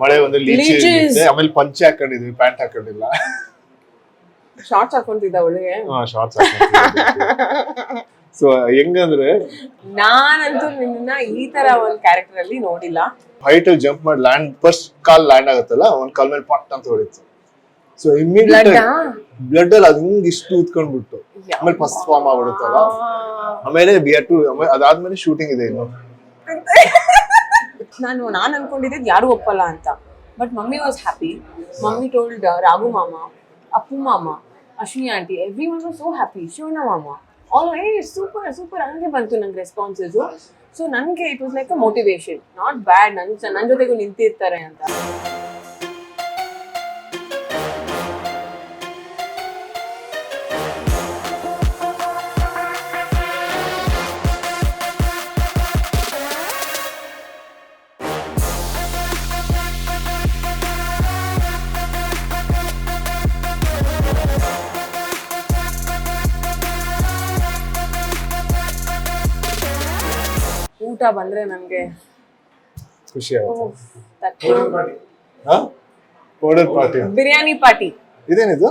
ಮಳೆ ಒಂದು ಲೀಚಿ. ಆಮೇಲೆ ಪಂಚೆ ಹಾಕೊಂಡಿದ್ವಿ ಪ್ಯಾಂಟ್ ಹಾಕೊಂಡಿಲ್ಲ. ಶಾರ್ಟ್ಸ್ ಹಾಕೊಂತಿದ್ದ ಅವಳಿಗೆ? ಶಾರ್ಟ್ಸ್ ಸೊ ಹೆಂಗಂದ್ರೆ ನಾನಂತೂ ನಿನ್ನ ಈ ತರ ಒಂದ್ ಕ್ಯಾರೆಕ್ಟರ್ ಅಲ್ಲಿ ನೋಡಿಲ್ಲ. ಹೈಟ್ ಅಲ್ಲಿ ಜಂಪ್ ಮಾಡಿ ಲ್ಯಾಂಡ್ ಫಸ್ಟ್ ಕಾಲ್ ಲ್ಯಾಂಡ್ ಆಗುತ್ತಲ್ಲ ಒಂದ್ ಕಾಲ್ ಮೇಲೆ ಪಟ್ ಅಂತ ಹೊಡಿತು ಸೊ ಇಮಿಡಿಯೇಟ್? ಬ್ಲಡ್ ಅಲ್ಲಿ ಅದು ಹಿಂಗ್ ಇಷ್ಟು ಉತ್ಕೊಂಡ್ಬಿಟ್ಟು ಆಮೇಲೆ ಫಸ್ಟ್ ಫಾರ್ಮ್ ಆಗ್ಬಿಡುತ್ತಲ್ಲ. ಆಮೇಲೆ ಬಿ ಆರ್ ಟು ಅದಾದ್ಮೇಲೆ ಶೂಟಿಂಗ್ ಇದೆ ಇನ್ನು. ನಾನು ನಾನು ಅನ್ಕೊಂಡಿದ್ದು ಯಾರು ಒಪ್ಪಲ್ಲ ಅಂತ. But mummy was happy mummy told Raghu ಮಾಮ ಅಪ್ಪು ಮಾಮ Ashwini aunty everyone was so happy Shivanna ಮಾಮ. ಆಲ್ ಏ ಸೂಪರ್ ಸೂಪರ್ ಹಂಗೆ ಬಂತು ನಂಗೆ ರೆಸ್ಪಾನ್ಸಸ್ ಸೊ ನನಗೆ it was like a motivation not bad ನನ್ನ ನನ್ನ ಜೊತೆಗೂ ನಿಂತಿರ್ತಾರೆ ಅಂತ. ಊಟ ಬಂದ್ರೆ ನನಗೆ ಖುಷಿ ಆಗುತ್ತೆ. Powder party biryani party. ಇದೇನಿದು?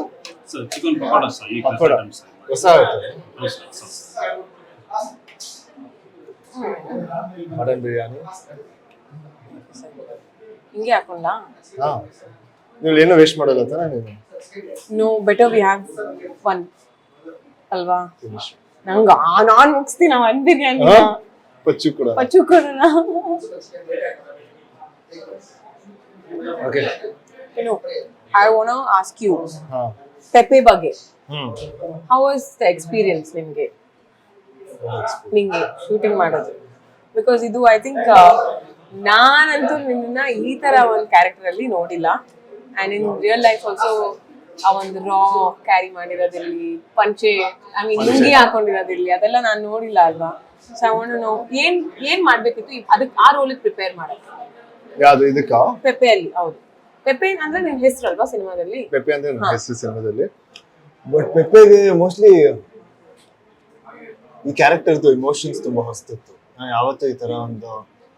ಸರ್ ಚಿಕನ್ ಪಕೋಡ ಸರ್ ಈ ಪಕೋಡ. ಸರ್. ಹೊಸ ಮಟನ್ ಬಿರಿಯಾನಿ ಹಿಂಗೆ ಹಾಕೊಂಡ? ಹಾ. ನೀವು ಏನು ವೇಸ್ಟ್ ಮಾಡಲ್ಲ ತಾನೆ ನೀವು know better we have fun ಅಲ್ವಾ? ನಂಗೆ ನಾನು ನಾನ್ ಮುಗಿಸ್ತೀನಿ ಒಂದ್ ಬಿರಿಯಾನಿ? ಪಚ್ಚು ಕೂಡ. ಪಚ್ಚು ಕೊಡೋಣ ಓಕೆ ಏನು ಐ ವಾಂಟ್ ಆಸ್ಕ್ ಯು ಹಾ. ಪೆಪ್ಪೆ ಬಗ್ಗೆ. Hmm. How was the experience ನಿಮಗೆ? ನಿಮಗೆ ಶೂಟಿಂಗ್ ಮಾಡೋದು? ಬಿಕಾಸ್ ಇದು ಐ ಥಿಂಕ್ ನಾನಂತೂ ನಿನ್ನ ಈ ತರ ಒಂದು ಕ್ಯಾರೆಕ್ಟರ್ ಅಲ್ಲಿ ನೋಡಿಲ್ಲ. And in real life also ಆ ಒಂದು ರಾ ಕ್ಯಾರಿ ಮಾಡಿರೋದಿರ್ಲಿ ಪಂಚೆ ಐ ಮೀನ್ ಲುಂಗಿ ಹಾಕೊಂಡಿರೋದಿರ್ಲಿ ಅದೆಲ್ಲ ನಾನು ನೋಡಿಲ್ಲ ಅಲ್ವಾ? ನೋ ಏನ್ ಏನ್ ಮಾಡ್ಬೇಕಿತ್ತು? ಅದಕ್ಕೆ ಆ ರೋಲಿಗೆ ಪ್ರಿಪೇರ್ ಮಾಡೋದು ಯಾವ್ದು ಇದಕ್ಕ? ಪೆಪೆ ಅಲ್ಲಿ ಹೌದು. ಪೆಪೆ ಅಂದ್ರೆ ನಿಮ್ ಹೆಸರಲ್ವಾ ಸಿನಿಮಾದಲ್ಲಿ? ಪೆಪ್ಪೆ ಅಂದ್ರೆ ನನ್ನ ಹೆಸರು ಸಿನಿಮಾದಲ್ಲಿ. ಬಟ್ ಪೆಪ್ಪೆಗೆ ಮೋಸ್ಟ್ಲಿ ಈ ಕ್ಯಾರೆಕ್ಟರ್ದು ಇಮೋಷನ್ಸ್ ತುಂಬಾ ಹೊಸ್ತಿತ್ತು. ನಾನು ಯಾವತ್ತೂ ಈ ತರ ಒಂದು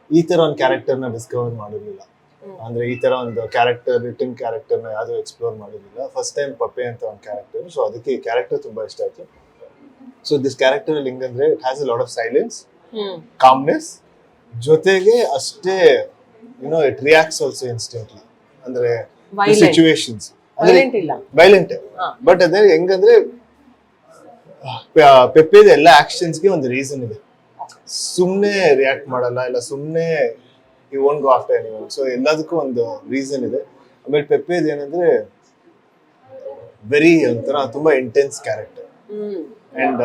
ಈ ತರ ಒಂದು ಕ್ಯಾರೆಕ್ಟರ್ನ ಡಿಸ್ಕವರ್ ಮಾಡಿರ್ಲಿಲ್ಲ. ಅಂದ್ರೆ ಈ ತರ ಒಂದು ಕ್ಯಾರೆಕ್ಟರ್ ರಿಟರ್ನ್ ಕ್ಯಾರೆಕ್ಟರ್ನ ಯಾವ್ದು ಎಕ್ಸ್ಪ್ಲೋರ್ ಮಾಡಿರ್ಲಿಲ್ಲ. ಫಸ್ಟ್ ಟೈಮ್ ಪಪ್ಪೆ ಅಂತ ಒಂದು ಕ್ಯಾರೆಕ್ಟರ್ ಸೊ ಅದಕ್ಕೆ ಈ ಕ್ಯಾರೆಕ್ಟರ್ ತುಂಬಾ ಇಷ್ಟ ಆಯ್ತು. ಸೊ ದಿಸ್ ಕ್ಯಾರೆಕ್ಟರ್ ಅಲ್ಲಿ ಹೆಂಗಂದ್ರೆ it has a lot of silence calmness ಜೊತೆಗೆ ಅಷ್ಟೇ you know it reacts also instantly ಅಂದ್ರೆ. Situations violent. ಬಟ್ ಅದೇ ಹೆಂಗಂದ್ರೆ ಪೆಪ್ಪೆದ ಎಲ್ಲ ಆಕ್ಷನ್ಸ್ಗೆ ಒಂದು ರೀಸನ್ ಇದೆ. ಸುಮ್ನೆ ರಿಯಾಕ್ಟ್ ಮಾಡಲ್ಲ ಇಲ್ಲ ಸುಮ್ನೆ ಈ own go after anyone so ಎಲ್ಲದಕ್ಕೂ ಒಂದು ರೀಸನ್ ಇದೆ. ಆಮೇಲೆ ಪೆಪ್ಪೇದ ಏನಂದ್ರೆ ವೆರಿ ಒಂಥರ ತುಂಬಾ ಇಂಟೆನ್ಸ್ ಕ್ಯಾರೆಕ್ಟರ್ ಅಂಡ್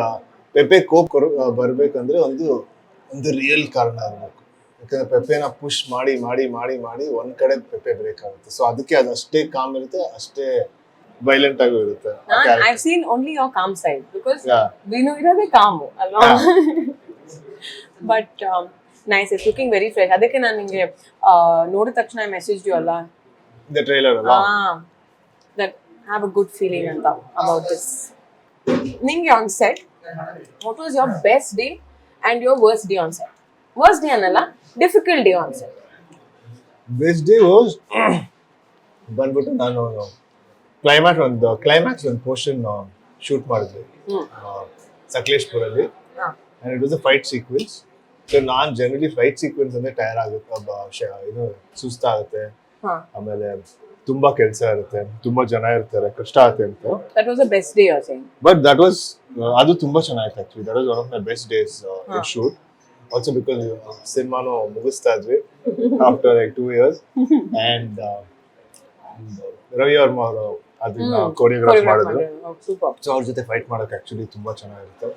ಪೆಪ್ಪೆ ಕೋಪ್ ಬರ್ಬೇಕಂದ್ರೆ ಒಂದು ಒಂದು ರಿಯಲ್ ಕಾರಣ ಇರಬೇಕು ಯಾಕಂದ್ರೆ ಪೆಪ್ಪೆನ ಪುಷ್ ಮಾಡಿ ಮಾಡಿ ಮಾಡಿ ಮಾಡಿ ಒಂದ್ ಕಡೆ ಪೆಪ್ಪೆ ಬ್ರೇಕ್ ಆಗುತ್ತೆ. ಸೊ ಅದಕ್ಕೆ ಅದು ಅಷ್ಟೇ ಕಾಮ್ ಇರುತ್ತೆ ಅಷ್ಟೇ ವೈಲೆಂಟ್ ಆಗೂ ಇರುತ್ತೆ. I seen only your calm side because. Vinu ಇರೋದೇ ಕಾಮು ಅಲ್ವಾ? But nice is looking very fresh ಅದಕ್ಕೆ ನಾನು ಆ, ನೋಡಿದ ತಕ್ಷಣ ಮೆಸೇಜ್ ಯು ಅಲ್ಲ ದ trailer ಅಲ್ಲ ಹ್ಯಾವ್ ಅ ಗುಡ್ ಫೀಲಿಂಗ್ ಅಂತ ಅಬೌಟ್ ದಿಸ್ ನಿಂಗೆ on set what was your best day and your worst day on set worst day ಅನ್ನಲ್ಲ difficult day on set best day was ಬಂದ್ಬಿಟ್ಟು ನಾನು climax ಒಂದು climax ಒಂದು portion shoot ಮಾಡಿದ್ವಿ. ಸಕಲೇಶ್ಪುರಲ್ಲಿ. And it was a fight sequence so ನಾನು generally fight sequence ಅಂದ್ರೆ tire ಆಗುತ್ತೆ ಇದು ಸುಸ್ತಾಗುತ್ತೆ. ಆಮೇಲೆ ತುಂಬಾ ಕೆಲಸ ಇರುತ್ತೆ ತುಂಬಾ ಜನ ಇರ್ತಾರೆ ಕಷ್ಟ ಆಗುತ್ತೆ ಅಂತ. That was a best day but that was ಅದು ತುಂಬಾ ಚೆನ್ನಾಗಿತ್ತು actually that was one of my best days. In shoot also because ಸಿನಿಮಾನು ಮುಗಿಸ್ತಾ ಇದ್ವಿ after like two years and Ravi Varma ಅವರು ಅದನ್ನ ಕೋರಿಯೋಗ್ರಾಫ್ ಮಾಡಿದ್ರು. ಸೊ ಅವ್ರ ಜೊತೆ ಫೈಟ್ ಮಾಡೋಕೆ ಆಕ್ಚುಲಿ ತುಂಬಾ ಚೆನ್ನಾಗಿರುತ್ತೆ.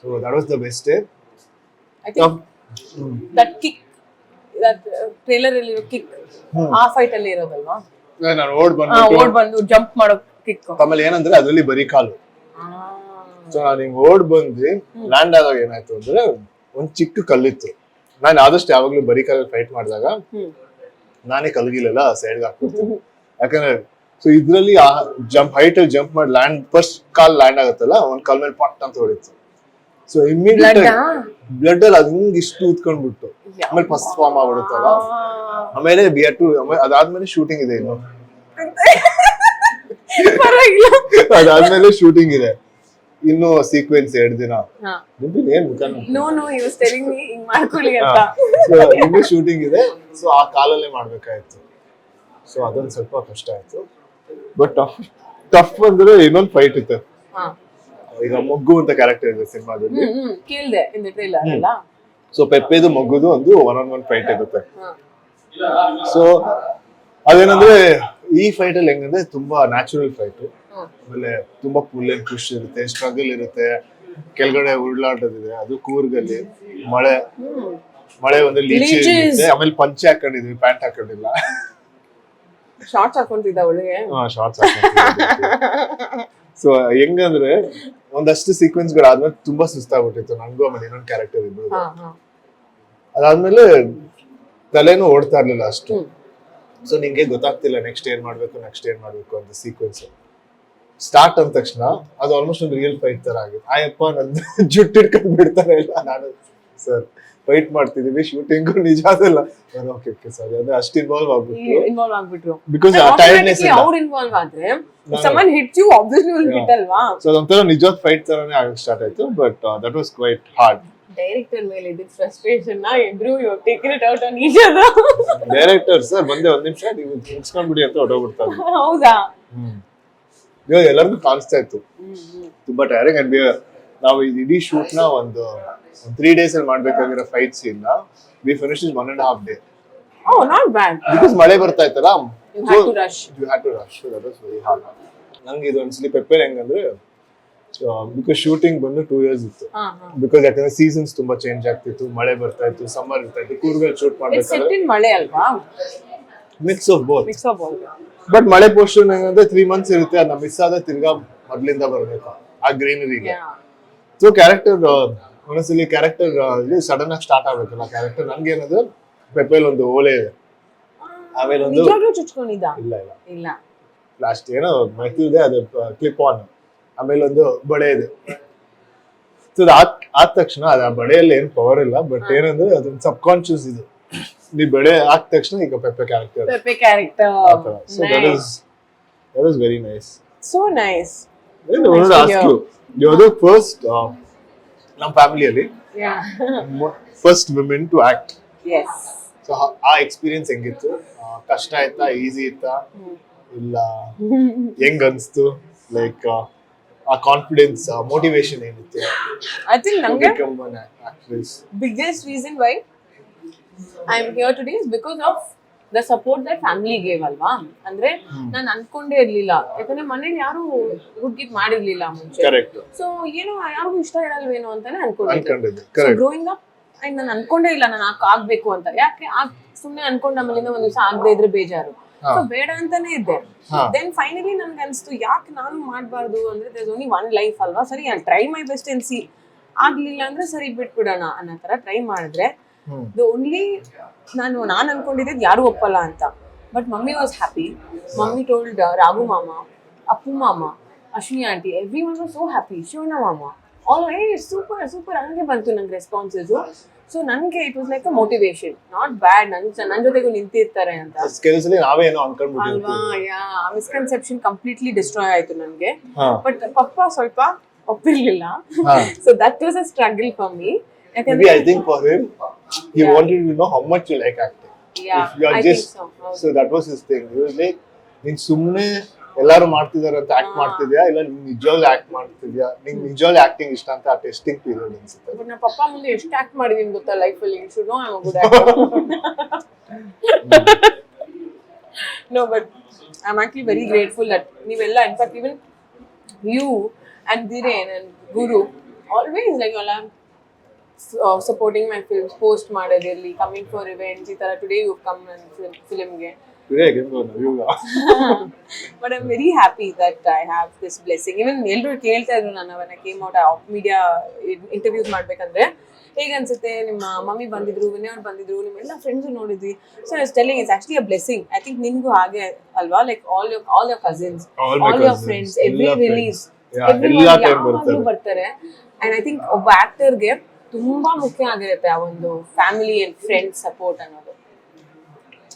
So that was the best day that kick trailer ಅಲ್ಲಿ ಕಿಕ್ ಆ ಫೈಟ್ ಅಲ್ಲಿ ಇರೋದಲ್ವಾ? ನಾನು ಓಡ್ ಆ, ಓಡ್ ಬಂದು ಜಂಪ್ ಮಾಡೋ ಕಿಕ್ ಆಮೇಲೆ ಏನಂದ್ರೆ ಅದರಲ್ಲಿ ಬರೀ ಕಾಲು. ಸೊ ನಾನು ಹಿಂಗ್ ಓಡ್ ಬಂದ್ವಿ ಲ್ಯಾಂಡ್ ಆದಾಗ ಏನಾಯ್ತು ಅಂದ್ರೆ ಒಂದ್ ಚಿಕ್ಕ ಕಲ್ಲಿತ್ತು. ನಾನು ಆದಷ್ಟು ಯಾವಾಗ್ಲೂ ಬರೀ ಕಾಲಲ್ಲಿ ಫೈಟ್ ಮಾಡಿದಾಗ ನಾನೇ ಕಲ್ಗಿಲ್ಲ ಸೈಡ್ಗೆ ಹಾಕ್ಬಿಡ್ತೀನಿ. ಯಾಕಂದ್ರೆ ಸೊ ಇದ್ರಲ್ಲಿ ಜಂಪ್ ಹೈಟ್ ಅಲ್ಲಿ ಜಂಪ್ ಮಾಡಿ ಲ್ಯಾಂಡ್ ಫಸ್ಟ್ ಕಾಲ್ ಲ್ಯಾಂಡ್ ಆಗುತ್ತಲ್ಲ ಒಂದ್ ಕಾಲ್ ಮೇಲೆ ಪಟ್ ಅಂತ ಹೊಡಿತು ಸೊ ಇಮಿಡಿಯೇಟ್ ಆ? ಬ್ಲಡ್ ಅಲ್ಲಿ ಅದ್ ಇಷ್ಟು ಉತ್ಕೊಂಡ್ಬಿಟ್ಟು. ಆಮೇಲೆ ಫಸ್ಟ್ ಫಾರ್ಮ್ ಆಗ್ಬಿಡುತ್ತಲ್ಲ ಆಮೇಲೆ ಬಿ ಆರ್ ಟು ಅದಾದ್ಮೇಲೆ ಶೂಟಿಂಗ್ ಇದೆ ಇನ್ನು. ಅದಾದ್ಮೇಲೆ ಶೂಟಿಂಗ್ ಇದೆ. ಇನ್ನು ಸೀಕ್ವೆನ್ಸ್ ಎರಡು ದಿನ. ಹಾ. ನಿಮ್ಗೆ ಏನ್ ಮುಖ no no you telling me ಹಿಂಗ್ ಮಾಡ್ಕೊಳ್ಳಿ ಅಂತ. ಸೊ ಇನ್ನು ಶೂಟಿಂಗ್ ಇದೆ. ಸೊ ಆ ಕಾಲಲ್ಲೇ ಮಾಡ್ಬೇಕಾಯ್ತು. ಸೊ ಅದೊಂದು ಸ್ವಲ್ಪ ಕಷ್ಟ ಆಯ್ತು. ಬಟ್ ಟಫ್ ಟಫ್ ಅಂದ್ರೆ ಇನ್ನೊಂದು ಫೈಟ್ ಇತ್ತು. ಈಗ ಮೊಗ್ಗು ಅಂತ ಕ್ಯಾರೆಕ್ಟರ್ ಇದೆ ಸಿನಿಮಾದಲ್ಲಿ. ಕೇಳ್ದೆ ಇನ್ ಟ್ರೈಲರ್ ಅಲ್ಲ ಸೊ ಪೆಪ್ಪೆದು ಮೊಗ್ಗುದು ಒಂದು ಒನ್ ಆನ್ ಒನ್ ಫೈಟ್ ಇರುತ್ತೆ. ಸೊ ಅದೇನಂದ್ರೆ ಈ ಫೈಟ್ ಅಲ್ಲಿ ಹೆಂಗಂದ್ರೆ ತುಂಬಾ ನ್ಯಾಚುರಲ್ ಫೈಟ್. ಆಮೇಲೆ ತುಂಬಾ ಪುಲ್ ಅಂಡ್ ಪುಷ್ ಇರುತ್ತೆ ಸ್ಟ್ರಗಲ್ ಇರುತ್ತೆ. ಕೆಳಗಡೆ ಉರುಳಾಟದಿದೆ ಅದು ಕೂರ್ಗಲ್ಲಿ. ಮಳೆ ಮಳೆ ಒಂದು ಲೀಚಿ. ಇರುತ್ತೆ. ಆಮೇಲೆ ಪಂಚೆ ಹಾಕೊಂಡಿದ್ವಿ ಪ್ಯಾಂಟ್ ಹಾಕೊಂಡಿಲ್ಲ. ಶಾರ್ಟ್ಸ್ ಹಾಕೊಂತಿದ್ದ ಅವಳಿಗೆ ಶಾರ್ಟ್ಸ್ ಸೊ ಹೆಂಗಂದ್ರೆ ಒಂದಷ್ಟು ಸೀಕ್ವೆನ್ಸ್ಗಳು ಆದ್ಮೇಲೆ ತುಂಬಾ ಸುಸ್ತಾಗ್ಬಿಟ್ಟಿತ್ತು. ನನ್ಗೂ ಆಮೇಲೆ ಇನ್ನೊಂದು ಕ್ಯಾರೆಕ್ಟರ್ ಇದ್ದು ಅದಾದ್ಮೇಲೆ ತಲೆನೂ ಓಡ್ತಾ ಇರ್ಲಿಲ್ಲ ಅಷ್ಟು. ಸೊ ನಿಂಗೆ ಗೊತ್ತಾಗ್ತಿಲ್ಲ ನೆಕ್ಸ್ಟ್ ಏನ್ ಮಾಡ್ಬೇಕು ನೆಕ್ಸ್ಟ್ ಏನ್ ಮಾಡ್ಬೇಕು ಅಂತ ಸೀಕ್ವೆನ್ಸ್ ಸ್ಟಾರ್ಟ್ ಅಂದ ತಕ್ಷಣ ಅದು ಆಲ್ಮೋಸ್ಟ್ ಒಂದು ರಿಯಲ್ ಫೈಟ್ ತರ ಆಗಿದೆ. ಆಯಪ್ಪ ನಂದು ಜುಟ್ಟಿಟ್ಕೊಂಡ್ ಬಿಡ್ತಾರೆ ಇಲ್ಲ ನಾನು ಸರ್ ಫೈಟ್ ಮಾಡ್ತಿದೀವಿ ಶೂಟಿಂಗ್ ನಿಜ ಅದಲ್ಲ. Okay okay sir. ಅದೇ ಅಷ್ಟು ಇನ್ವಾಲ್ವ್ ಆಗ್ಬಿಟ್ಟು ಇನ್ವಾಲ್ವ್ ಆಗ್ಬಿಟ್ರು. ಬಿಕಾಸ್ ಟೈರ್ಡ್ನೆಸ್ ಇಲ್ಲ. ಅವ್ರು ಇನ್ವಾಲ್ವ್ ಆದ್ರೆ someone hit you obviously will hit ಅಲ್ವಾ? ಸೊ ಅದೊಂಥರ ನಿಜವಾದ ಫೈಟ್ ತರನೇ ಆಗಕ್ಕೆ ಸ್ಟಾರ್ಟ್ ಆಯ್ತು but that was quite hard director ಮೇಲೆ ಇದ್ದ ಫ್ರಸ್ಟ್ರೇಷನ್ನ ಇಬ್ರು you taken it out on each other director sir ಬಂದೆ ಒಂದ್ ನಿಮಿಷ ನೀವು ಮುಗಿಸ್ಕೊಂಡ್ಬಿಡಿ ಅಂತ ಹೊರಟೋಗ್ಬಿಡ್ತಾರೆ ಹೌದಾ? ಇವಾಗ ಎಲ್ಲರಿಗೂ ಕಾಣಿಸ್ತಾ ಇತ್ತು. ತುಂಬಾ ಟೈರಿಂಗ್ ಅಂಡ್ ನಾವು ಇಡೀ ಶೂಟ್ನ ಒಂದು ತ್ರೀ ಡೇಸ್ ಅಲ್ಲಿ ಮಾಡ್ಬೇಕಾಗಿರೋ fight ಸೀನ್ನ we finish is one and half day oh not bad because ಮಳೆ ಬರ್ತಾ ಇತ್ತಲ್ಲ? You have to rush you had to rush that was very hard ನಂಗೆ ಇದು ಒಂದ್ಸಲಿ ಪೆಪ್ಪರ್ ಹೆಂಗಂದ್ರೆ ಬಿಕಾಸ್ ಶೂಟಿಂಗ್ ಬಂದು ಟೂ ಇಯರ್ಸ್ ಇತ್ತು. ಬಿಕಾಸ್ ಯಾಕಂದ್ರೆ ಸೀಸನ್ಸ್ ತುಂಬಾ ಚೇಂಜ್ ಆಗ್ತಿತ್ತು. ಮಳೆ ಬರ್ತಾ ಇತ್ತು ಸಮ್ಮರ್ ಇರ್ತಾ ಇತ್ತು ಕೂರ್ಗಾ ಶೂಟ್ ಮಾಡ್ಬೇಕಾದ್ರೆ ಮಳೆ ಅಲ್ವಾ? Mix of both mix of but ಮಳೆ ಪೋರ್ಷನ್ ಹೆಂಗಂದ್ರೆ ತ್ರೀ ಮಂತ್ಸ್ ಇರುತ್ತೆ ಅದನ್ನ ಮಿಸ್ ಆದ ತಿರ್ಗಾ ಮೊದ್ಲಿಂದ ಬರ್ಬೇಕು ಆ ಗ್ರೀನರಿಗೆ ಸೊ ಕ್ಯಾರೆಕ್ಟರ್ ಒಂದೊಂದ್ಸಲಿ ಕ್ಯಾರೆಕ್ಟರ್ ಸಡನ್ ಆಗಿ ಸ್ಟಾರ್ಟ್ ಆಗ್ಬೇಕಲ್ಲ ಕ್ಯಾರೆಕ್ಟರ್ ನನ್ಗೆ ಏನದು? ಪೆಪ್ಪೆಲ್ ಒಂದು ಓಲೆ ಇದೆ. ಆಮೇಲೆ ಒಂದು ಇಲ್ಲ ಇಲ್ಲ. ಇಲ್ಲ. ಲಾಸ್ಟ್ ಏನೋ ಮೈತಿ ಇದೆ ಅದು ಕ್ಲಿಪ್ ಆನ್ ಆಮೇಲೆ ಒಂದು ಬಳೆ ಇದೆ. ಸೊ ಆದ ಆದ ತಕ್ಷಣ ಅದು ಆ ಬಳೆಯಲ್ಲಿ ಏನು ಪವರ್ ಇಲ್ಲ ಬಟ್ ಏನಂದ್ರೆ ಅದೊಂದು ಸಬ್ ಕಾನ್ಶಿಯಸ್ ಇದು. ನೀ ಬಳೆ ಆದ ತಕ್ಷಣ ಈಗ Pepe character Pepe character so that is that is very nice so nice ask you ಯಾವುದು ಫಸ್ಟ್ ನಮ್ಮ ಫ್ಯಾಮಿಲಿಯಲ್ಲಿ. First women to act so ಆ ಎಕ್ಸ್ಪೀರಿಯನ್ಸ್ ಹೆಂಗಿತ್ತು? ಕಷ್ಟ ಆಯ್ತಾ ಈಸಿ ಇತ್ತಾ? ಇಲ್ಲ ಹೆಂಗ್ ಅನ್ಸ್ತು? ಲೈಕ್ ಆ ಕಾನ್ಫಿಡೆನ್ಸ್ ಮೋಟಿವೇಶನ್ ಏನಿತ್ತು? ಐ ಥಿಂಕ್ ನಂಗೆ biggest reason why I am here today here today is because support the family gave ಅಲ್ವಾ? ಅಂದ್ರೆ ನಾನು ಅನ್ಕೊಂಡೇ ಇರ್ಲಿಲ್ಲ. ಯಾಕಂದ್ರೆ ಮನೇಲಿ ಯಾರು ಹುಡ್ಗಿದ್ ಮಾಡಿರ್ಲಿಲ್ಲ ಮುಂಚೆ. ಸೊ ಏನೋ ಯಾರಿಗೂ ಇಷ್ಟ ಇರಲ್ವೇನೋ ಅಂತಾನೆ ಅನ್ಕೊಂಡಿದ್ದೆ. ಗ್ರೋಯಿಂಗ್ ಅಪ್ ಅಂಡ್ ನಾನು ಅನ್ಕೊಂಡೇ ಇಲ್ಲ ನಾನು ಆಗ್- ಆಗ್ಬೇಕು ಅಂತ. ಯಾಕೆ ಆ ಸುಮ್ನೆ ಅನ್ಕೊಂಡ್ ಆಮೇಲಿಂದ ಒಂದ್ ದಿವಸ ಆಗದೆ ಇದ್ರೆ ಬೇಜಾರು. ಸೊ ಬೇಡ ಅಂತಾನೆ ಇದ್ದೆ. ದೆನ್ ಫೈನಲಿ ನನ್ಗೆ ಅನ್ಸ್ತು ಯಾಕೆ ನಾನು ಮಾಡಬಾರ್ದು? ಅಂದ್ರೆ ದೇರ್ ಓನ್ಲಿ ಒನ್ ಲೈಫ್ ಅಲ್ವಾ? ಸರಿ ನಾನು try my best N C ಆಗ್ಲಿಲ್ಲ ಅಂದ್ರೆ ಸರಿ ಬಿಟ್ಬಿಡೋಣ ಅನ್ನೋ ತರ ಟ್ರೈ ಮಾಡಿದ್ರೆ. ದ ಓನ್ಲಿ ನಾನು ನಾನು ಅನ್ಕೊಂಡಿದ್ದು ಯಾರು ಒಪ್ಪಲ್ಲ ಅಂತ. But mummy was happy mummy told Raghu ಮಾಮ ಅಪ್ಪು ಮಾಮ Ashwini aunty everyone was so happy Shivanna ಮಾಮ. ಆಲ್ ಏ ಸೂಪರ್ ಸೂಪರ್ ಹಂಗೆ ಬಂತು ನಂಗೆ ರೆಸ್ಪಾನ್ಸಸ್ ಸೊ ನನಗೆ it was like a motivation not bad ನನ್ ನನ್ನ ಜೊತೆಗೂ ನಿಂತಿರ್ತಾರೆ ಅಂತ. ಸ್ಕಿಲ್ಸ್ ನಾವೇ ಏನೋ ಅಲ್ವಾ? ಯಾ ಮಿಸ್ಕನ್ಸೆಪ್ಷನ್ ಕಂಪ್ಲೀಟ್ಲಿ ಡಿಸ್ಟ್ರಾಯ್ ಆಯ್ತು ನನಗೆ. ಬಟ್ ಪಪ್ಪ ಸ್ವಲ್ಪ ಒಪ್ಪಿರ್ಲಿಲ್ಲ. So that was a struggle for me ಯಾಕಂದ್ರೆ I think for him he wanted to know how much you like acting. Yeah, if you are I just think so. ಹೌದು. so that was his thing. He was like ನೀನ್ ಸುಮ್ನೆ ಎಲ್ಲಾರು ಮಾಡ್ತಿದಾರೆ ಅಂತ act ಮಾಡ್ತಿದ್ಯಾ? ಇಲ್ಲ ನೀನ್ ನಿಜವಾಗ್ಲೂ ಆಕ್ಟ್ ಮಾಡ್ತಿದ್ಯಾ? ನಿಂಗ್ ನಿಜವಾಗ್ಲೂ ಆಕ್ಟಿಂಗ್ ಇಷ್ಟ ಅಂತ ಆ ಟೆಸ್ಟಿಂಗ್ ಪೀರಿಯಡ್ ಅನ್ಸುತ್ತೆ. ಬಟ್ ನಮ್ಮ ಪಪ್ಪ ಮುಂದೆ ಎಷ್ಟು ಆಕ್ಟ್ ಮಾಡಿದೀನಿ ಗೊತ್ತಾ ಲೈಫಲ್ಲಿ you should know I good no but I am actually very grateful that ನೀವೆಲ್ಲ in fact even you and Dheeren and Guru always like ಎಲ್ಲ ಸಪೋರ್ಟಿಂಗ್ ಮೈ ಫಿಲ್ಮ್ಸ್ ಪೋಸ್ಟ್ ಮಾಡೋದಿರಲಿ ಕಮಿಂಗ್ ಫಾರ್ ಇವೆಂಟ್ಸ್ ಈ ತರ today you come ನನ್ನ ಫಿಲ್ಮ್ಗೆ. But I am very happy that I have this blessing even ಎಲ್ಲರೂ ಕೇಳ್ತಾ ಇದ್ರು ನಾನು ಅವನ ಕೇಮ್ ಔಟ್ ಮೀಡಿಯಾ ಇಂಟರ್ವ್ಯೂಸ್ ಮಾಡ್ಬೇಕಂದ್ರೆ. ಹೇಗೆ ಅನ್ಸುತ್ತೆ? ನಿಮ್ಮ ಮಮ್ಮಿ ಬಂದಿದ್ರು ವಿನಯ್ ಅವ್ರು ಬಂದಿದ್ರು ನಿಮ್ಮೆಲ್ಲ ಫ್ರೆಂಡ್ಸ್ ನೋಡಿದ್ವಿ. So is telling it's actually a blessing I think ನಿನ್ಗೂ ಹಾಗೆ ಅಲ್ವಾ? Like all your all your cousins all your friends every release. ಬರ್ತಾರೆ. ಅಂಡ್ ಐ ಥಿಂಕ್ ಒಬ್ಬ ಆಕ್ಟರ್ಗೆ ತುಂಬಾ ಮುಖ್ಯ ಆಗಿರುತ್ತೆ ಆ ಒಂದು ಫ್ಯಾಮಿಲಿ ಅಂಡ್ ಫ್ರೆಂಡ್ ಸಪೋರ್ಟ್ ಅನ್ನೋದು.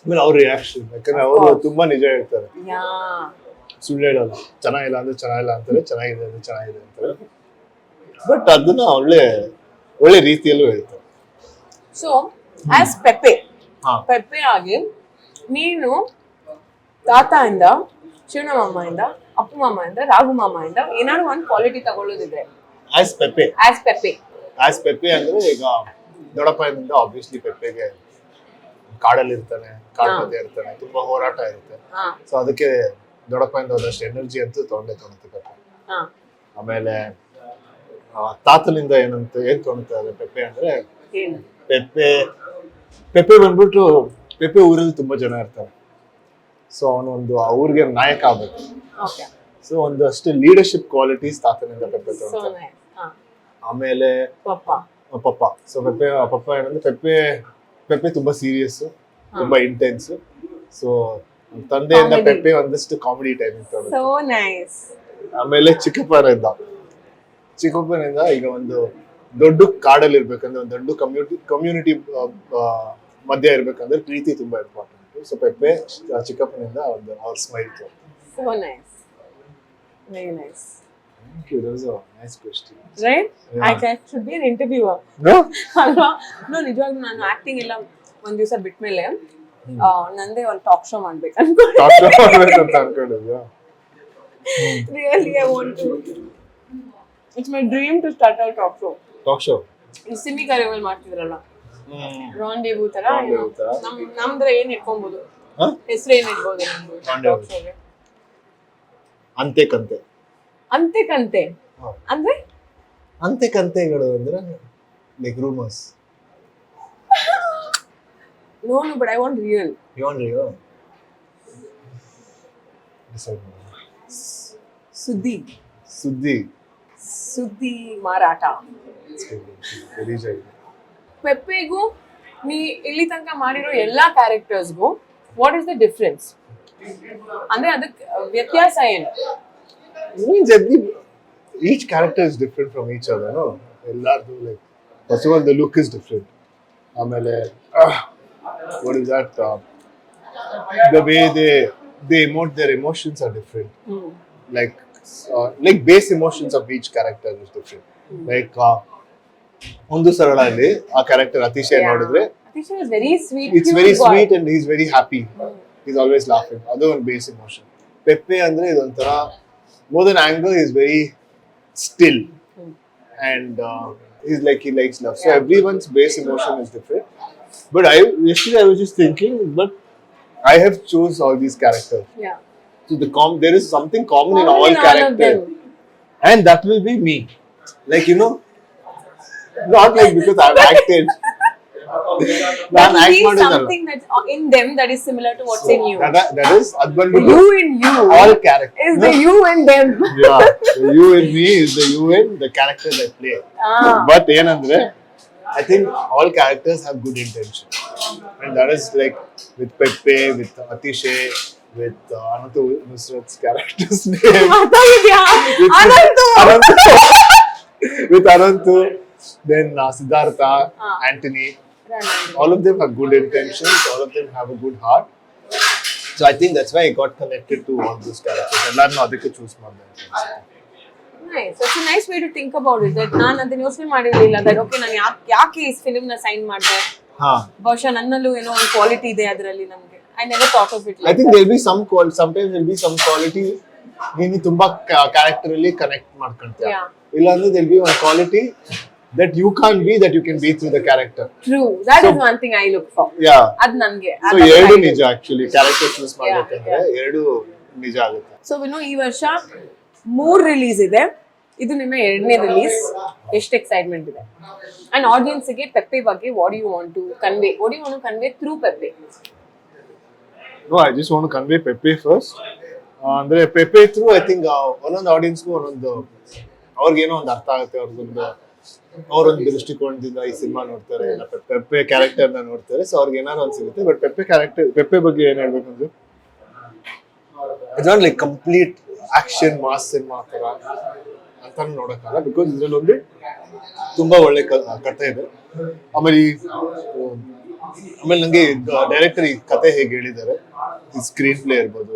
ಆಮೇಲೆ ಅವ್ರ ರಿಯಾಕ್ಷನ್ ಯಾಕಂದ್ರೆ ಅವರು ತುಂಬಾ ನಿಜ ಹೇಳ್ತಾರೆ. ಯಾ. ಸುಳ್ಳು ಹೇಳಲ್ಲ ಚೆನ್ನಾಗಿಲ್ಲ ಅಂದ್ರೆ ಚೆನ್ನಾಗಿಲ್ಲ ಅಂತಾರೆ ಚೆನ್ನಾಗಿದೆ ಅಂದ್ರೆ ಚೆನ್ನಾಗಿದೆ ಅಂತಾರೆ. ಬಟ್ ಅದನ್ನ ಒಳ್ಳೆ ಒಳ್ಳೆ ರೀತಿಯಲ್ಲೂ ಹೇಳ್ತಾರೆ. So as Pepe. ಪೆಪ್ಪೆ ಆಗಿ ನೀನು ತಾತ ಇಂದ ಶಿವನ ಇಂದ ಅಪ್ಪು ಮಾಮಯಿಂದ ರಾಘು ಇಂದ ಏನಾದ್ರು ಒಂದು quality ತಗೊಳ್ಳೋದಿದ್ರೆ. As Pepe as Pepe as Pepe ಅಂದ್ರೆ ಈಗ ದೊಡ್ಡಪ್ಪನಿಂದ ಆಬ್ವಿಯಸ್ಲಿ ಪೆಪ್ಪೆಗೆ ಕಾಡಲ್ಲಿ ಇರ್ತಾನೆ ಕಾಡ್ ಮಧ್ಯೆ ಇರ್ತಾನೆ ತುಂಬಾ ಹೋರಾಟ ಇರುತ್ತೆ. ಸೊ ಅದಕ್ಕೆ ದೊಡ್ಡಪ್ಪನಿಂದ ಹೋದಷ್ಟು ಎನರ್ಜಿ ಅಂತೂ ತೊಗೊಂಡೇ ತೊಗೊಳುತ್ತೆ ಪೆಪ್ಪೆ ಆಮೇಲೆ ತಾತನಿಂದ ಏನಂತ ಏನ್ ತೊಗೊಳ್ತಾರೆ ಪೆಪ್ಪೆ ಅಂದ್ರೆ? ಪೆಪ್ಪೆ ಪೆಪ್ಪೆ ಬಂದ್ಬಿಟ್ಟು ಪೆಪ್ಪೆ ಊರಲ್ಲಿ ತುಂಬಾ ಜನ ಇರ್ತಾರೆ. ಸೊ ಅವನೊಂದು ಆ ಊರಿಗೆ ನಾಯಕ ಆಗ್ಬೇಕು. ಸೊ ಒಂದಷ್ಟು ಲೀಡರ್ಶಿಪ್ ಕ್ವಾಲಿಟೀಸ್ ತಾತನಿಂದ ಪೆಪ್ಪೆ ಹಾ ಆಮೇಲೆ ಪಪ್ಪ. ಸೊ ಪೆಪ್ಪೆ. ಪಪ್ಪ ಏನಂದ್ರೆ ಪೆಪ್ಪೆ ಪೆಪ್ಪೆ ತುಂಬಾ ಸೀರಿಯಸ್ ತುಂಬಾ ಇಂಟೆನ್ಸ್ ಸೊ ತಂದೆಯಿಂದ. ಪೆಪ್ಪೆ ಒಂದಷ್ಟು ಕಾಮಿಡಿ ಟೈಮಿಂಗ್ ತಗೊಂಡು ನೈಸ್ ಆಮೇಲೆ ಚಿಕ್ಕಪ್ಪನಿಂದ. ಚಿಕ್ಕಪ್ಪನಿಂದ ಈಗ ಒಂದು ದೊಡ್ಡ ಕಾಡಲ್ಲಿ ಇರ್ಬೇಕಂದ್ರೆ ಒಂದು ದೊಡ್ಡ ಕಮ್ಯುನಿಟಿ ಕಮ್ಯುನಿಟಿ ಮಧ್ಯ ಇರ್ಬೇಕಂದ್ರೆ ಪ್ರೀತಿ ತುಂಬಾ ಇಂಪಾರ್ಟೆಂಟ್ ಸೊ ಪೆಪ್ಪೆ ಚಿಕ್ಕಪ್ಪನಿಂದ ಒಂದು ಅವ್ರ smile so nice very nice Yeah. ಅಲ್ವಾ? ನೋ ನಿಜವಾಗ್ಲೂ ನಾನು ಆಕ್ಟಿಂಗ್ ಎಲ್ಲ ಒಂದ್ ದಿವಸ ಬಿಟ್ಮೇಲೆ ಆ, ನಂದೇ ಒಂದು ಟಾಕ್ ಶೋ ಮಾಡ್ಬೇಕು ಅನ್ಕೊಂಡು ಅಂತ ಅನ್ಕೊಂಡಿದ್ಯಾ? Really I want to it's my dream to start out talk show talk show ಈ ಸಿಮಿ ಮಾಡ್ತಿದ್ರಲ್ಲ? ರಾನ್ ತರ Ron ತರ. ನಮ್ ನಮ್ದ್ರ ಏನ್ ಇಟ್ಕೊಬಹುದು? ಹೆಸರು ಏನ್ ಇಡ್ಬೋದು ನಮ್ದು? ಅಂತೆ ಕಂತೆ. ಅಂತೆ ಕಂತೆ. ಅಂದ್ರೆ? ಅಂತೆ ಕಂತೆಗಳು ಅಂದ್ರೆ like rumours no no but I want real you ಸುದ್ದಿ. ಸುದ್ದಿ. ಸುದ್ದಿ ಮಾರಾಟ. ಪೆಪ್ಪೆಗೂ ನೀ ಇಲ್ಲಿ ತನಕ ಮಾಡಿರೋ ಎಲ್ಲಾ ಕ್ಯಾರೆಕ್ಟರ್ಸ್ಗೂ ವಾಟ್ ಇಸ್ ದ ಡಿಫ್ರೆನ್ಸ್ ಅಂದ್ರೆ ಅದಕ್ಕೆ ವ್ಯತ್ಯಾಸ ಏನು? Means every each character is different from each other ಎಲ್ಲಾರ್ದು like first of all the look is different ಆಮೇಲೆ what is that the way they they emote their emotions are different like like base base of each character is different like like ಒಂದು ಸರಳಲ್ಲಿ ಆ character ಅತಿಶಯ ನೋಡಿದ್ರೆ it's very sweet and is very happy is always laughing ಅದು ಒಂದು base emotion ಪೆಪ್ಪೆ ಅಂದ್ರೆ ಇದೊಂಥರ more than anger, he's very still, hmm. and uh, he's like he likes love. So everyone's base emotion is different. But I yesterday I was just thinking, but I have chose all these characters. Yeah. So the com there is something common, common in all characters, and that will be me. Like you know, not like because I've acted. ನಾನು There act will be ಮಾಡಿದಲ್ಲ something that's in them that is similar to what's in you. that that is ಅದ್ The ಬಂದ್ಬಿಟ್ಟು you in you all characters is the you in them. yeah the you in me is the you in the character I play Ah. but ಏನಂದ್ರೆ I think all characters have good intention and that is like with Pepe with Atishay with uh, Anantu Nusrat's character's name ಮಾತಾಡಿದ್ಯಾ? with, Anantu. Anantu, with Anantu, then uh, Siddhartha, Ah. Anthony. All of them have good intentions. All of them have a good heart. So I think that's why I got connected to all those characters. ಎಲ್ಲಾರನ್ನೂ ಅದಕ್ಕೆ choose ಮಾಡಿದೆ Nice. Nice a nice way to think about it. That ನಾನು ಅದನ್ನ ಯೋಚನೆ ಮಾಡಿರ್ಲಿಲ್ಲ that okay ನಾನು ಯಾಕೆ ಯಾಕೆ ಈ ಫಿಲ್ಮ್ನ ಸೈನ್ ಮಾಡಿದೆ ಬಹುಶಃ ನನ್ನಲ್ಲೂ ಏನೋ ಒಂದು ಕ್ವಾಲಿಟಿ ಇದೆ ಅದರಲ್ಲಿ ನಮಗೆ I never thought of it I think there be some qual sometimes will be some quality ನೀನು ತುಂಬಾ ಕ್ಯಾರೆಕ್ಟರ್ ಅಲ್ಲಿ ಕನೆಕ್ಟ್ ಮಾಡ್ಕೊಂತೀಯ ಇಲ್ಲ ಅಂದ್ರೆ there be one quality that you can be that you can be through the character true that is one thing I look for yeah ಅದ್ ನನ್ಗೆ. So ಎರಡು ನಿಜ ಆಕ್ಚುಲಿ ಕ್ಯಾರೆಕ್ಟರ್ ಚೂಸ್ ಮಾಡ್ಬೇಕಂದ್ರೆ ಎರಡು ನಿಜ ಆಗುತ್ತೆ. ಸೊ ವಿನು ಈ ವರ್ಷ ಮೂರ್ ರಿಲೀಸ್ ಇದೆ. ಇದು ನಿಮ್ಮ ಎರಡನೇ ರಿಲೀಸ್ ಎಷ್ಟು ಎಕ್ಸೈಟ್ಮೆಂಟ್ ಇದೆ. ಅಂಡ್ ಆಡಿಯನ್ಸ್ಗೆ ಪೆಪ್ಪೆ ಬಗ್ಗೆ what you want to convey what you want convey through Pepe no I just want convey Pepe first ಅಂದ್ರೆ ಪೆಪ್ಪೆ ಥ್ರೂ ಐ ಥಿಂಕ್ ಒಂದೊಂದು ಆಡಿಯನ್ಸ್ಗೂ ಒಂದೊಂದು ಅವ್ರಿಗೇನೋ ಒಂದು ಅರ್ಥ ಆಗುತ್ತೆ ಅವ್ರಿಗೊಂದು ಅವರೊಂದು ದೃಷ್ಟಿಕೋನದಿಂದ ಈ ಸಿನಿಮಾ ನೋಡ್ತಾರೆ ಇಲ್ಲ ಪೆಪ್ಪೆ ಕ್ಯಾರೆಕ್ಟರ್ನ ನೋಡ್ತಾರೆ ಸೊ ಅವ್ರಿಗೆ ಏನಾದ್ರು ಒಂದು ಸಿಗುತ್ತೆ ಬಟ್ ಪೆಪ್ಪೆ ಕ್ಯಾರೆಕ್ಟರ್ ಪೆಪ್ಪೆ ಬಗ್ಗೆ ಏನ್ ಹೇಳ್ಬೇಕಂದ್ರೆ? It's not like complete action mass cinema ತರ ಅಂತ ನೋಡಕ್ಕಲ್ಲ ಬಿಕಾಸ್ ಇದ್ರಲ್ಲಿ ಒಂದು ತುಂಬಾ ಒಳ್ಳೆ ಕಥೆ ಇದೆ. ಆಮೇಲೆ ಈ ಆಮೇಲೆ ನಂಗೆ ಡೈರೆಕ್ಟರ್ ಈ ಕತೆ ಹೇಗೆ ಹೇಳಿದ್ದಾರೆ ಈ ಸ್ಕ್ರೀನ್ ಪ್ಲೇ ಇರ್ಬೋದು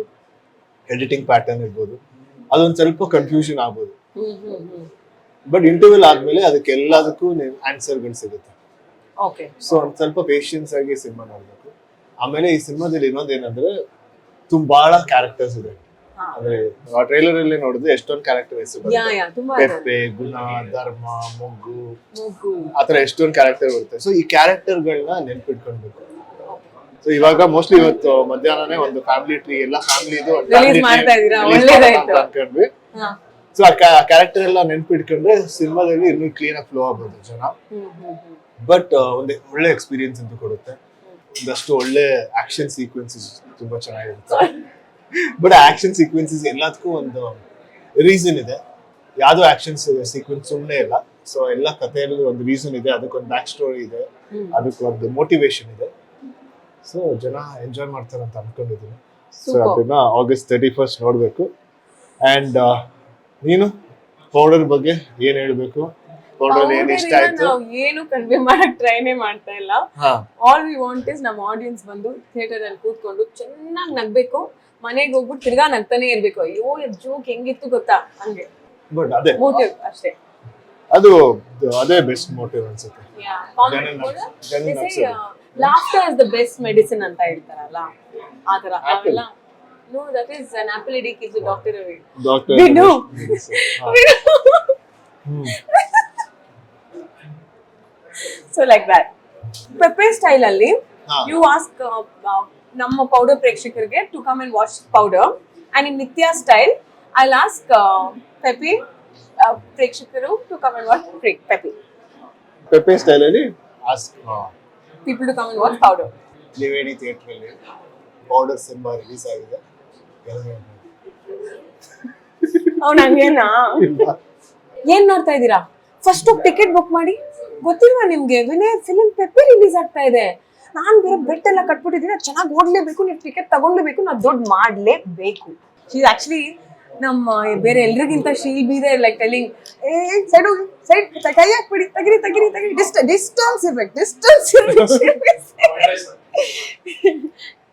ಎಡಿಟಿಂಗ್ ಪ್ಯಾಟರ್ನ್ ಇರ್ಬೋದು ಅದೊಂದು ಸ್ವಲ್ಪ ಕನ್ಫ್ಯೂಷನ್ ಆಗ್ಬೋದು. ಬಟ್ ಇಂಟರ್ವ್ಯೂಲ್ ಆದ್ಮೇಲೆ ಅದಕ್ಕೆ ಎಲ್ಲದಕ್ಕೂ ಆನ್ಸರ್ಗಳು ಸಿಗುತ್ತೆ. ಓಕೆ ಸೊ ಒಂದ್ ಸ್ವಲ್ಪ ಪೇಷನ್ಸ್ ಆಗಿ ಸಿನಿಮಾ ನೋಡ್ಬೇಕು. ಆಮೇಲೆ ಈ ಸಿನಿಮಾದಲ್ಲಿ ಇನ್ನೊಂದೇನಂದ್ರೆ ತುಂಬಾ ಕ್ಯಾರೆಕ್ಟರ್ಸ್ ಇದೆ. ಅಂದ್ರೆ ಟ್ರೈಲರ್ ಅಲ್ಲಿ ನೋಡಿದ್ರೆ ಎಷ್ಟೊಂದು ಕ್ಯಾರೆಕ್ಟರ್ ಹೆಸರು ಇದೆ. ಗುಣ ಧರ್ಮ ಮೊಗ್ಗು. ಮೂಗು ಆತರ ಎಷ್ಟೊಂದು ಕ್ಯಾರೆಕ್ಟರ್ ಬರುತ್ತೆ. ಸೊ ಈ ಕ್ಯಾರೆಕ್ಟರ್ಗಳನ್ನ ನೆನ್ಪಿಟ್ಕೊಳ್ಬೇಕು. ಸೊ ಇವಾಗ ಮೋಸ್ಟ್ಲಿ ಇವತ್ತು ಮಧ್ಯಾಹ್ನನೇ ಒಂದು ಫ್ಯಾಮಿಲಿ ಟ್ರೀ ಎಲ್ಲ ಫ್ಯಾಮಿಲಿ ಇದು Release ಮಾಡ್ತಾ ಇದ್ದೀರಾ? ಒಳ್ಳೇದಾಯ್ತು. ಅನ್ಕೊಂಡ್ವಿ. ಸೊ ಆ ಕ್ಯಾರೆಕ್ಟರ್ ಎಲ್ಲ ನೆನ್ಪಿಟ್ಕೊಂಡ್ರೆ ಸಿನಿಮಾದಲ್ಲಿ ಇನ್ನೂ ಕ್ಲೀನ್ ಆಗಿ ಫ್ಲೋ ಆಗ್ಬೋದು ಜನ. ಬಟ್ ಒಂದು ಒಳ್ಳೆ ಎಕ್ಸ್ಪೀರಿಯನ್ಸ್ ಅಂತ ಕೊಡುತ್ತೆ. ಒಂದಷ್ಟು ಒಳ್ಳೆ ಆಕ್ಷನ್ ಸೀಕ್ವೆನ್ಸಸ್ ತುಂಬಾ ಚೆನ್ನಾಗಿರುತ್ತೆ. ಬಟ್ ಆಕ್ಷನ್ ಸೀಕ್ವೆನ್ಸಸ್ ಎಲ್ಲದಕ್ಕೂ ಒಂದು ರೀಸನ್ ಇದೆ. ಯಾವುದೋ ಆಕ್ಷನ್ ಸೀಕ್ವೆನ್ಸ್ ಸುಮ್ಮನೆ ಇಲ್ಲ. ಸೊ ಎಲ್ಲ ಕಥೆಯಲ್ಲಿ ಒಂದು ರೀಸನ್ ಇದೆ. ಅದಕ್ಕೊಂದು ಬ್ಯಾಕ್ ಸ್ಟೋರಿ ಇದೆ. ಅದಕ್ಕೆ ಒಂದು ಮೋಟಿವೇಶನ್ ಇದೆ. ಸೊ ಜನ ಎಂಜಾಯ್ ಮಾಡ್ತಾರೆ ಅಂತ ಅನ್ಕೊಂಡಿದ್ದೀನಿ ಸೊ. ಅದನ್ನ ಆಗಸ್ಟ್ ತರ್ಟಿ ಫಸ್ಟ್ ನೋಡಬೇಕು ಅಂಡ್ ನೀನು? ಪೌಡರ್ ಬಗ್ಗೆ ಏನ್ ಹೇಳ್ಬೇಕು? ಪೌಡರ್ ಏನ್ ಇಷ್ಟ ಆಯ್ತು? ನಾವು ಏನು ಕನ್ವೆ ಮಾಡಕ್ ಟ್ರೈನೇ ಮಾಡ್ತಾ ಇಲ್ಲ. ಆಲ್ ವಿ ವಾಂಟ್ ಇಸ್ ನಮ್ಮ ಆಡಿಯನ್ಸ್ ಬಂದು ಥಿಯೇಟರ್ ಅಲ್ಲಿ ಕೂತ್ಕೊಂಡು ಚೆನ್ನಾಗಿ ನಗ್ಬೇಕು. ಮನೆಗೆ ಹೋಗ್ಬಿಟ್ಟು ತಿರ್ಗಾ ನಗ್ತಾನೆ ಇರ್ಬೇಕು. ಅಯ್ಯೋ ಜೋಕ್ ಹೆಂಗಿತ್ತು ಗೊತ್ತಾ? ಹಂಗೆ. ಬಟ್ ಅದೇ. ಮೋಟಿವ್ ಅಷ್ಟೇ. ಅದು ಅದೇ ಬೆಸ್ಟ್ ಮೋಟಿವ್ ಅನ್ಸುತ್ತೆ. Laughter is the best medicine ಅಂತ ಹೇಳ್ತಾರಲ್ಲ? ಆತರ ನಾವೆಲ್ಲ know that is an apple ಎಡಿಕ್ is doctor doctor ಬಿಡು. So like that Pepe style ಅಲ್ಲಿ ಹಾ. ಯು ಆಸ್ಕ್ ನಮ್ಮ ಪೌಡರ್ ಪ್ರೇಕ್ಷಕರಿಗೆ to come and watch Powder and in ನಿತ್ಯ ಸ್ಟೈಲ್ ಐ ಆಸ್ಕ್ ಪೆಪಿ ಪ್ರೇಕ್ಷಕರು to come and watch Pepe Pepe style ಅಲ್ಲಿ ask people to come and watch Powder Triveni theatre ಅಲ್ಲಿ Powder cinema release ಆಗಿದೆ. ಅವ್ನು ಹಂಗೇನಾ? ಏನ್ ನೋಡ್ತಾ ಇದ್ದೀರಾ? ಫಸ್ಟ್ ಟಿಕೆಟ್ ಬುಕ್ ಮಾಡಿ. ಗೊತ್ತಿಲ್ವಾ ನಿಮ್ಗೆ? ವಿನಯ್ ಫಿಲ್ಮ್ ಪೆಪ್ಪೆ ರಿಲೀಸ್ ಆಗ್ತಾ ಇದೆ. ನಾನು ಬೇರೆ ಬೆಟ್ ಎಲ್ಲ ಕಟ್ಬಿಟ್ಟಿದ್ದೀನಿ. ಚೆನ್ನಾಗಿ ಓಡ್ಲೇಬೇಕು. ನೀವು ಟಿಕೆಟ್ ತಗೊಂಡ್ಲೇಬೇಕು. ನಾವು ದುಡ್ಡು ಮಾಡ್ಲೇಬೇಕು. ಶೀಸ್ ಆಕ್ಚುಲಿ ನಮ್ಮ ಬೇರೆ ಎಲ್ರಿಗಿಂತ ಶೀಲ್ ಬೀದೆ ಲೈಕ್ ಟೆಲಿಂಗ್ ಏ ಸೈಡ್ ಹೋಗಿ ಸೈಡ್ ಕೈ ಹಾಕ್ಬಿಡಿ. ತಗಿರಿ ತಗಿರಿ ತಗಿರಿ. ಡಿಸ್ಟ ಡಿಸ್ಟನ್ಸ್ ಇರ್ಬೇಕು. ಡಿಸ್ಟನ್ಸ್ ಇರ್ಬೇಕು.